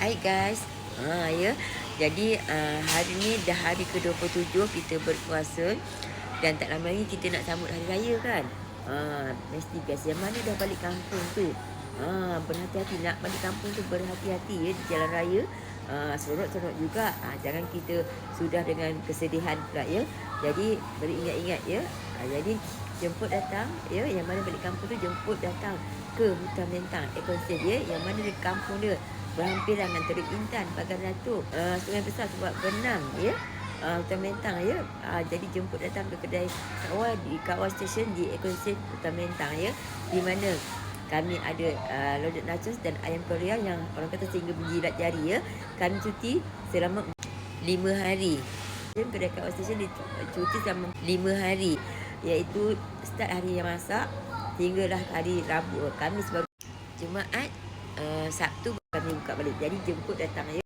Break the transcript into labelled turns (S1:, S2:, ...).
S1: Hai guys. Ha ya. Jadi uh, hari ni dah hari ke-27 kita berpuasa dan tak lama lagi kita nak sambut hari raya kan. Ha mesti biasa yang mana dah balik kampung tu. Ha berhati-hati nak balik kampung tu berhati-hati ya di jalan raya. Ha sorok-sorok juga. Ha jangan kita sudah dengan kesedihan pula ya. Jadi beringat-ingat ya. Ha, jadi jemput datang ya yang mana balik kampung tu jemput datang ke hutan mentang ekosistem ya yang mana di kampung dia berhampiran antara Intan Pagar Datuk uh, Sungai Besar sebab berenang ya. Uh, hutan mentang ya. Uh, jadi jemput datang ke kedai kawal di kawal stesen di ekosistem hutan mentang ya. Di mana kami ada uh, loaded nachos dan ayam korea yang orang kata sehingga menjilat jari ya. Kami cuti selama 5 hari. Kedai kawal stesen cuti selama 5 hari iaitu start hari yang masak hinggalah hari Rabu. Khamis baru Jumaat uh, Sabtu kami buka balik. Jadi jemput datang ya